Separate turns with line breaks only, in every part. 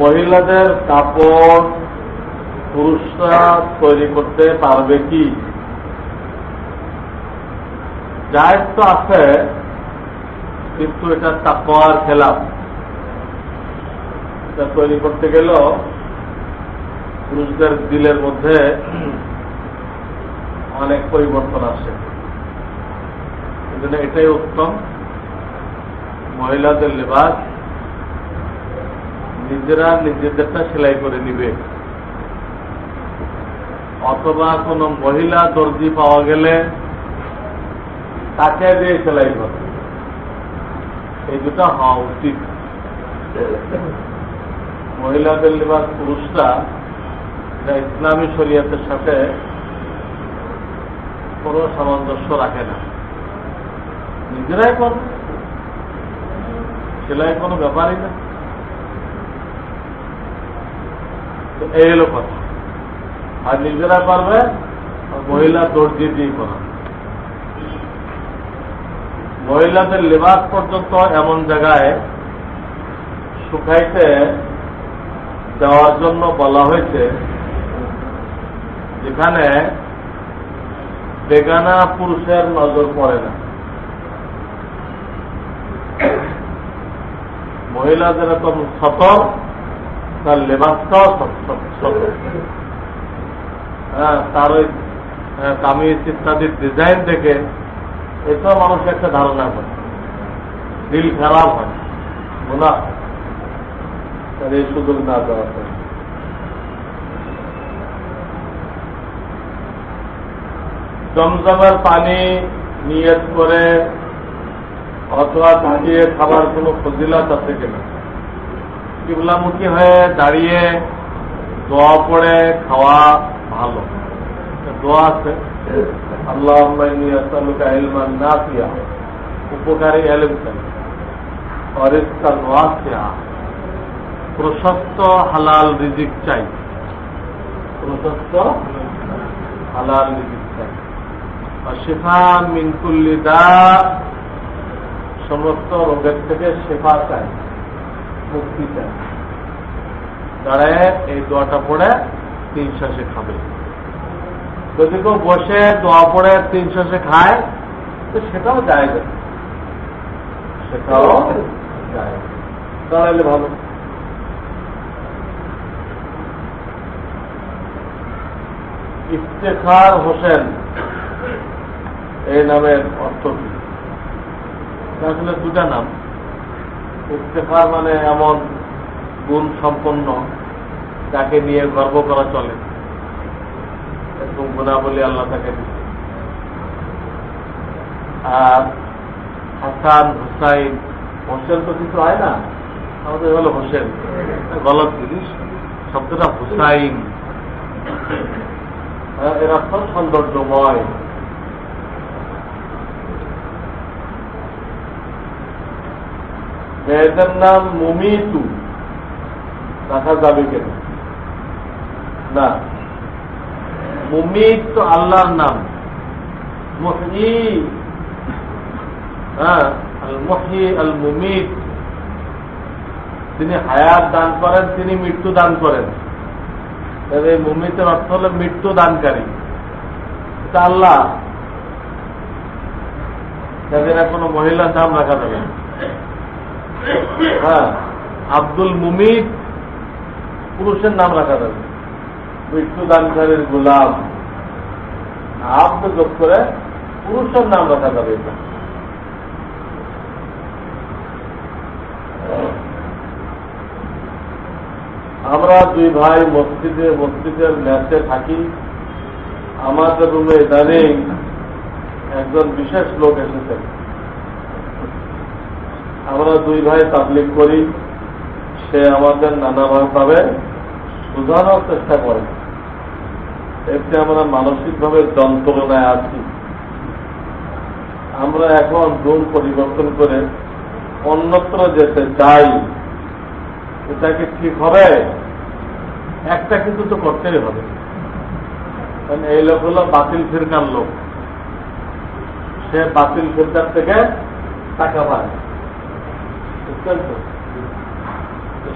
মহিলাদের কাপড় পুরুষরা তৈরি করতে পারবে কি? জায়গ তো আছে, কিন্তু এটা তাকওয়ার খেলাফ এটা তৈরি করতে গেলেও পুরুষদের দিলের মধ্যে অনেক পরিবর্তন আসে। এটাই উত্তম। মহিলাদের লেবাস নিজেরা নিজেদেরটা সেলাই করে নিবে। অথবা কোনো মহিলা দর্জি পাওয়া গেলে তাকে দিয়ে সেলাই করে। এই দুটা হওয়া উচিত। মহিলাদের লেবাস পুরুষরা এটা ইসলামী শরীয়তের সাথে কোনো সামঞ্জস্য রাখে না। নিজেরাই করবে। সেলাই কোনো ব্যাপারই না। এই হলো কথা। আর নিজেরা পারবে মহিলা দর্জি দিয়ে করা। মহিলাদের লেবাস পর্যন্ত এমন জায়গায় শুকাইতে দেওয়ার জন্য বলা হয়েছে, যেখানে বেগানা পুরুষের নজর পড়ে না। মহিলাদের এত সতর্ক তার লেবাসটাও তার ওই কামিজ ইত্যাদির ডিজাইন দেখে এটাও মানুষ একটা ধারণা করে দিল খারাপ হয় মোনা তার এই সুযোগ না দেওয়া। জমজমের পানি, নিয়ত করে অথবা দাঁড়িয়ে খাবার কোনো ফজিলাত আছে কিনা? কিবলামুখী হয়ে দাঁড়িয়ে দোয়া পড়ে খাওয়া ভালো। দোয়া আছে আল্লাহ উপকারী এলম প্রশস্ত হালাল রিজিক চাই। প্রশস্ত হালাল রিজিক চাই। শেফা মিনকুল্লি দা, সমস্ত রোগের থেকে শেফা চাই। মুক্তি চাই দাঁড়ায় এই দোয়াটা পড়ে, তিন শ্বাসে খাবে। যদি কেউ বসে দোয়া পড়ে, তিন শ্বাসে খায়, তো সেটাও যায়। সেটাও যায়। দাঁড়াইলে ভালো। ইফতেখার হোসেন, এই নামের অর্থ কি? আসলে দুটা নাম। ইফতেখার মানে এমন গুণ সম্পন্ন যাকে নিয়ে গর্ব করা চলে। এরকম গুণাবলী আল্লাহ তাকে দিচ্ছে আর হাসান হুসাইন হোসেন তো কিছু হয় না? আমাদের হলো হোসেন। গলত জিনিস। শব্দটা হুসাইন। এর অর্থ সৌন্দর্যময়। মেয়েদের নাম মুমিতু। রাখা যাবে কেন? না। মুমিত তো আল্লাহর নাম। মহি হ্যাঁ আল মহি আল মুমিত। তিনি হায়াত দান করেন, তিনি মৃত্যু দান করেন। এই মুমিতের অর্থ হল মৃত্যু দানকারী। এটা আল্লাহ। যাদের কোনো মহিলার নাম রাখা যাবে না। হ্যাঁ আব্দুল মুমিত পুরুষের নাম রাখা যাবে। মৃত্যু দানকারীর গোলাম। আব্দ যোগ করে পুরুষের নাম রাখা যাবে এটা। আমরা দুই ভাই মসজিদে, মসজিদের ম্যাচে থাকি। আমাদের রুমে ইদানিং একজন বিশেষ লোক এসেছেন। আমরা দুই ভাই তাবলিক করি, সে আমাদের নানাভাবে বোঝানোর চেষ্টা করে। এতে আমরা মানসিকভাবে যন্ত্রণায় আছি। আমরা এখন রুম পরিবর্তন করে অন্যত্র যেতে চাই, এটা কি ঠিক হবে? একটা কিন্তু তো করতেই হবে। কারণ এই লোক হলো বাতিল ফিরকার লোক। সে বাতিল ফিরকার থেকে টাকা পায়।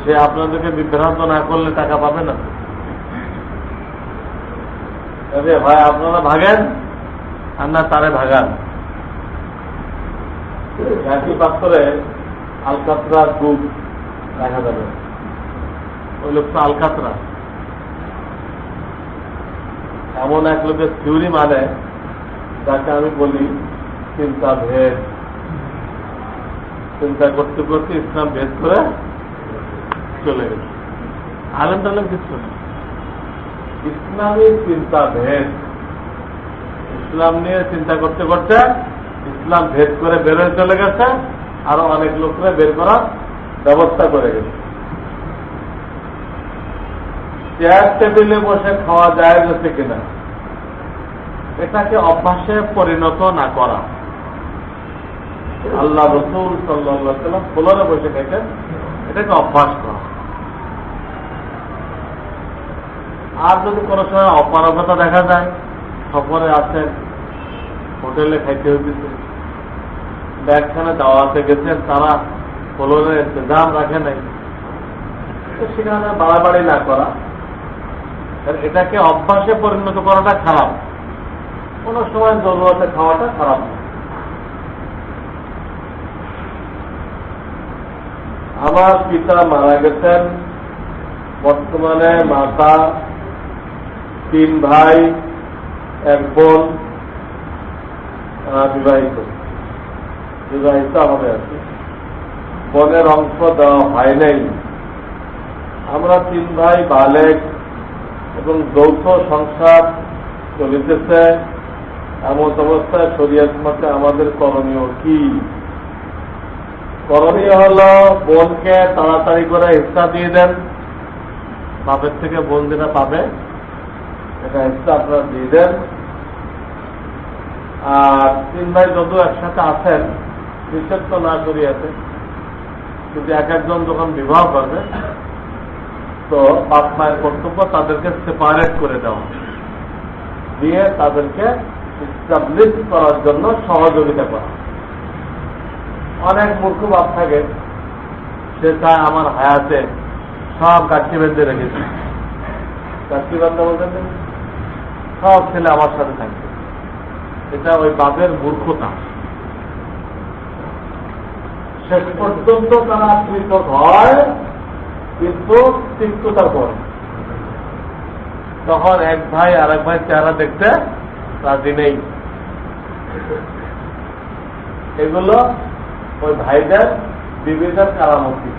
সে আপনাদেরকে বিভ্রান্ত না করলে টাকা পাবে না। ভাই, আপনারা ভাগেন আর না তারে ভাগান। পাত্রে আলকাতরা দুধ দেখা যাবে। ওই লোকটা আলকাতরা। এমন এক লোকের থিওরি মানে যাকে আমি বলি চিন্তা ভেদ চিন্তা করতে করতে ইসলাম ভেদ করে চলে গেছে আলেম টালেম কিছু না। ইসলামী চিন্তা ভেদ। ইসলাম নিয়ে চিন্তা করতে করতে ইসলাম ভেদ করে বেরোয় চলে গেছে, আরও অনেক লোকরা বের করার ব্যবস্থা করে গেছে। চেয়ার টেবিলে বসে খাওয়া যায় গেছে কিনা, এটাকে অভ্যাসে পরিণত না করা। আল্লাহ রসুল সাল্লাম ফ্লোরে বসে খেতে এটাকে অভ্যাস করা। আর যদি কোনো সময় অপারগতা দেখা যায়, সফরে আছেন, হোটেলে খাইতে হইতেছে, ব্যাগখানে দাওয়াতে গেছেন, তারা ফ্লোরে ইন্তজাম রাখে নাই সেখানে বাড়াবাড়ি না করা এটাকে অভ্যাসে পরিণত করাটা খারাপ। কোনো সময় জরুরতে খাওয়াটা খারাপ না। আমার পিতা মারা গেছেন। বর্তমানে মাতা, তিন ভাই, এক বোন বিবাহিত। বিবাহিত আমাদের আছে। বোনের অংশ দেওয়া হয় নাই। আমরা তিন ভাই, বালেক এবং যৌথ সংসার চলিতেছে। এমন অবস্থায় শরীয়ত মতে আমাদের করণীয় কি? করণীয় হল বোনকে তাড়াতাড়ি করে হিস্সা দিয়ে দেন। বাপের থেকে বোন যেটা পাবে এটা হিস্সা আপনারা দিয়ে দেন। আর তিন ভাই যত একসাথে আছেন, নিষেধ তো না করিয়াছে। কিন্তু এক একজন যখন বিবাহ করবে, তো বাপ মায়ের কর্তব্য তাদেরকে সেপারেট করে দেওয়া। দিয়ে তাদেরকে ইস্টাবলিশ করার জন্য সহযোগিতা করা। অনেক মূর্খ বাপ থাকে। সে চায় আমার হায়াতে সব গাছি বেঁধে রেখেছে। গাছি বান্ধা বলতে সব ছেলে আমার সাথে থাকবে এটা ওই বাপের মূর্খতা। শেষ পর্যন্ত তারা পৃথক হয়, কিন্তু তিক্ততা করে তখন এক ভাই আর এক ভাই চেহারা দেখতে রাজি নেই। এগুলো ওই ভাইদের বিবেকের কারামতি।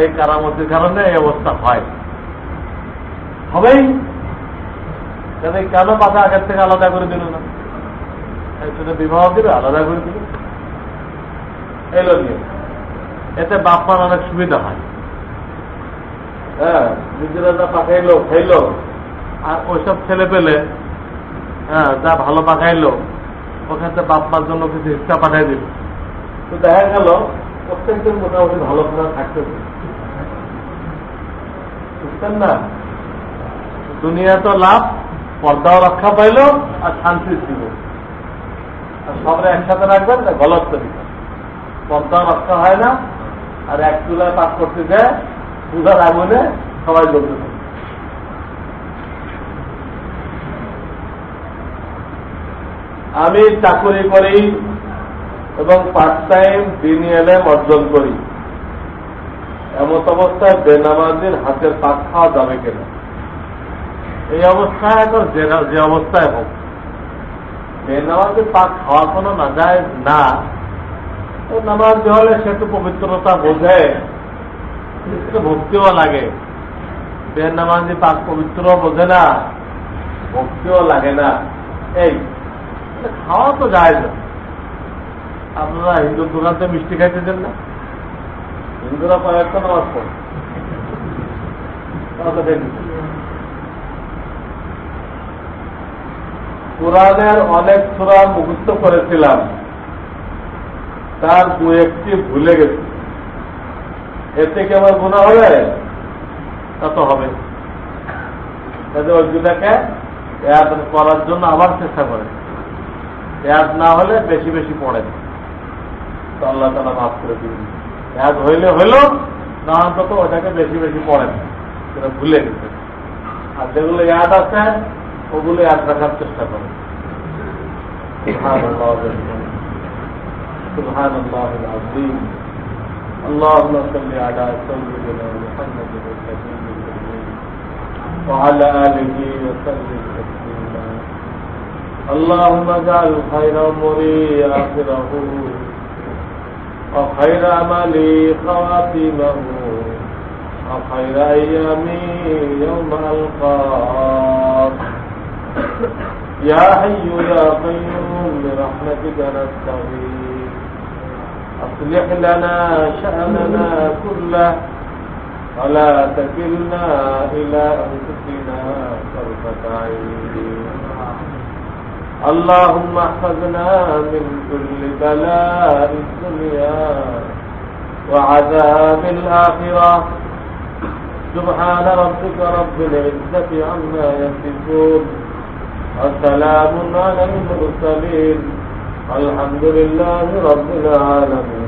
এই কারামতির কারণে এই অবস্থা হয়। হবেই। কেন আগের থেকে আলাদা করে দিল না? বিবাহ দিবে, আলাদা করে দিবে। এলো নিয়ে এতে বাপ মার অনেক সুবিধা হয়। হ্যাঁ নিজেরা যা খাইলো, আর ওইসব ছেলে পেলে হ্যাঁ যা ভালো পাকাইলো, ওখান থেকে বাপ মার জন্য কিছু হিস্সা পাঠাই দিল। তো দেখা গেল প্রত্যেকদিন মোটামুটি ভালো করে থাকতে বুঝছেন না? দুনিয়া তো লাভ, পর্দাও রক্ষা পাইল আর শান্তি ছিল। আর সবাই একসাথে রাখবেন না, গলত তরিকা পর্দাও রক্ষা হয় না, আর এক চুলায় পাক করতে যায় পূজার আগুনে সবাই জ্বলতে থাকে। আমি চাকরি করি এবং পার্ট টাইম দিন এলেম অর্জন করি। এমত অবস্থায় বেনামাজির হাতের পাক খাওয়া যাবে কিনা? এই অবস্থায় এখন যে অবস্থায় হোক। বেনামাজির পাক খাওয়া কোনো না যায় না। তো নামাজ হলে সে তো পবিত্রতা বোঝে ভক্তিও লাগে। বেনামাজি পাক পবিত্র বোঝে না, ভক্তিও লাগে না। এই, খাওয়া তো যায় না। আপনারা হিন্দুর দোকান থেকে মিষ্টি খাইতে দেন না? হিন্দুরা কয়েকটা নামাজ পড়ে। কোরআনের অনেক সুরা মুখস্থ করেছিলাম। তার দু একটি ভুলে গেছি। এতে কি আমার গুণা হবে তা তো হবে। তাদের ওই করার জন্য আবার চেষ্টা করে এয়াদ না হলে বেশি বেশি পড়ে তো আল্লাহ তালা মাফ করে দিবেন এয়াদ হইলে হইল না অন্তত ওটাকে বেশি বেশি পড়েন সেটা ভুলে গেছে আর যেগুলো ইয়াদ আছে ওগুলো ইয়াদ রাখার চেষ্টা করেন سبحان الله وبحمده سبحان الله العظيم اللهم صل على سيدنا محمد النبي الكريم وعلى آله وسلم تسليما اللهم اجعل خير أمري آخره وخير عملي خواتمه وخير أيامي يوم ألقاك يا حي يا قيوم برحمتك نستغيث. أصلح لنا شأننا كله ولا تكلنا إلى أنفسنا طرفة عين. اللهم احفظنا من كل بلاء الدنيا وعذاب الآخرة. سبحان ربك رب العزة عما يصفون. وسلام على المرسلين. الحمد لله رب العالمين.